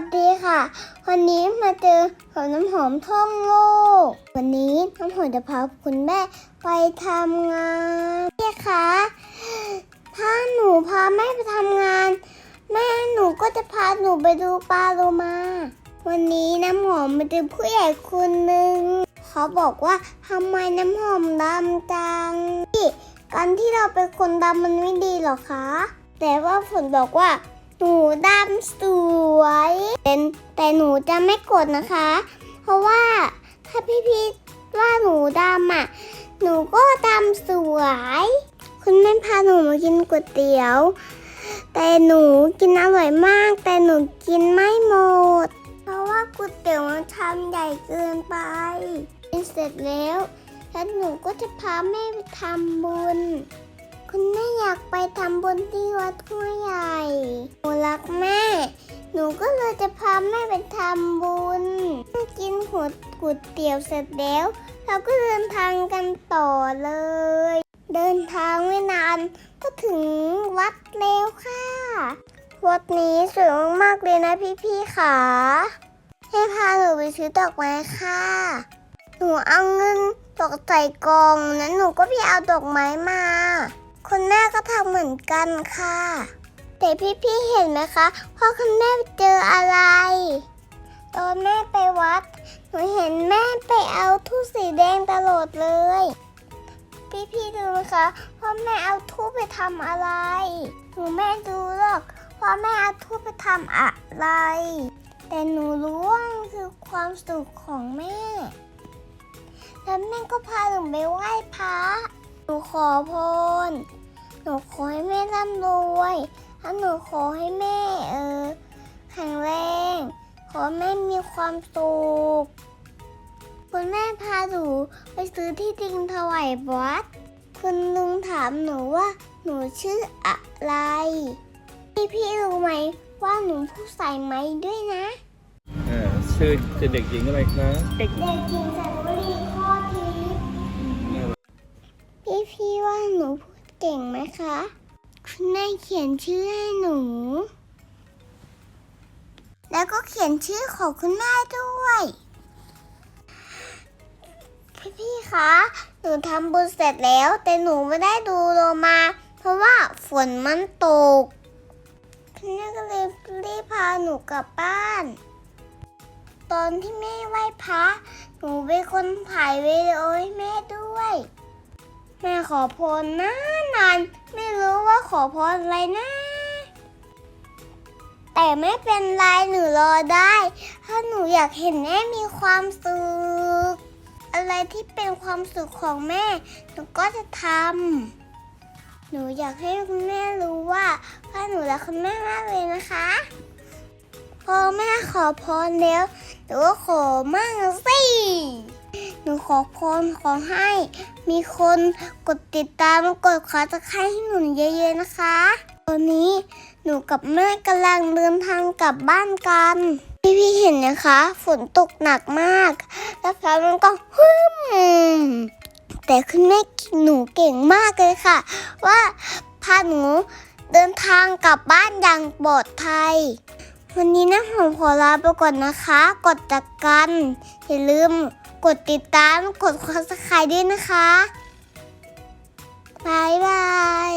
สดีค่ะ วันนี้มาเจอของน้ำหอมท่องโลก วันนี้น้ำหอมจะพาคุณแม่ไปทำงานพี่คะถ้าหนูพาแม่ไปทำงาน แม่หนูก็จะพาหนูไปดูปลาโลมา วันนี้น้ำหอมมาเจอผู้ใหญ่คนหนึ่งเขาบอกว่าทำไมน้ำหอมดำจังพี่การที่เราเป็นคนดำมันไม่ดีหรอคะ แต่ว่าฝนบอกว่า หนูดำสวย เป็นแต่หนูจะไม่กดนะคะ เพราะว่าถ้าพี่ๆว่าหนูดำอะ หนูก็ดำสวย คุณแม่พาหนูมากินก๋วยเตี๋ยว แต่หนูกินอร่อยมาก แต่หนูกินไม่หมด เพราะว่าก๋วยเตี๋ยวมันทำใหญ่เกินไปกินเสร็จแล้วแล้วหนูก็จะพาแม่ไปทำบุญ คุณแม่อยากไปทำบุญที่วัดห้วยใหญ่หนูรักแม่ หนูก็เลยจะพาแม่ไปทำบุญเมื่อกินหัวก๋วยเตี๋ยวเสร็จแล้ว เราก็เดินทางกันต่อเลย เดินทางไม่นานก็ถึงวัดแล้วค่ะ วัดนี้สวยมากๆเลยนะพี่ๆค่ะ ให้พาหนูไปซื้อดอกไม้ค่ะ หนูเอาเงินตกใส่กองนั้นหนูก็ไปเอาดอกไม้มา คุณแม่ก็ทำเหมือนกันค่ะ แต่พี่ๆเห็นไหมคะพ่อคุณแม่เจออะไรตอนแม่ไปวัด หนูเห็นแม่ไปเอาทูบสีแดงตลอดเลย พี่ๆดูนะคะพ่อแม่เอาทูบไปทำอะไร หนูแม่ดูหรอกพ่อแม่เอาทูบไปทำอะไร แต่หนูรู้ว่าคือความสุขของแม่ แล้วแม่ก็พาหนูไปไหว้พระ หนูขอพร หนูขอให้แม่ร่ำรวย แล้วหนูขอให้แม่เออแข็งแรง ขอให้แม่มีความสุขคุณแม่พาหนูไปซื้อที่ดินถวายวัดคุณลุงถามหนูว่า หนูชื่ออะไร พี่พี่ๆรู้ไหมว่าหนูผู้ใส่ไม้ด้วยนะเอ่อชื่อจะเด็กหญิงอะไรคะเด็กหญิงสันวลีข้อทิพย์พี่พี่ๆว่าหนูพูดเก่งไหมคะคุณ แม่เขียนชื่อให้หนู แล้วก็เขียนชื่อของคุณแม่ด้วย พี่พี่ๆคะ หนูทำบุญเสร็จแล้ว แต่หนูไม่ได้ดูโลมา เพราะว่าฝนมันตกคุณแม่ก็เลยรีบพาหนูกลับบ้าน ตอนที่แม่ไหว้พระหนูเป็นคนถ่ายวิดีโอให้แม่ด้วย แม่ขอพรนานนานๆไม่ ว่าขอพรอะไรนะ แต่ไม่เป็นไรหนูรอได้ ถ้าหนูอยากเห็นแม่มีความสุข อะไรที่เป็นความสุขของแม่ หนูก็จะทำ หนูอยากให้คุณแม่รู้ว่าว่าหนูรักคุณแม่มากเลยนะคะ พอแม่ขอพรแล้วหนูก็ขอมั่งสิ หนูขอพรขอให้ มีคนกดติดตามกดขอจะให้หนูเยอะๆนะคะ ตอนนี้หนูกับแม่กำลังเดินทางกลับบ้านกัน พี่ๆเห็นนะคะ ฝนตกหนักมาก แล้วฟ้ามันก็ฮึ่มแต่คุณแม่หนูเก่งมากเลยค่ะ ว่าพาหนูเดินทางกลับบ้านอย่างปลอดภัยวันนี้นะผมขอลาไปก่อนนะคะ กดจักกัน อย่าลืม กดติดตาม กดคับสไครด้วยนะคะบายบาย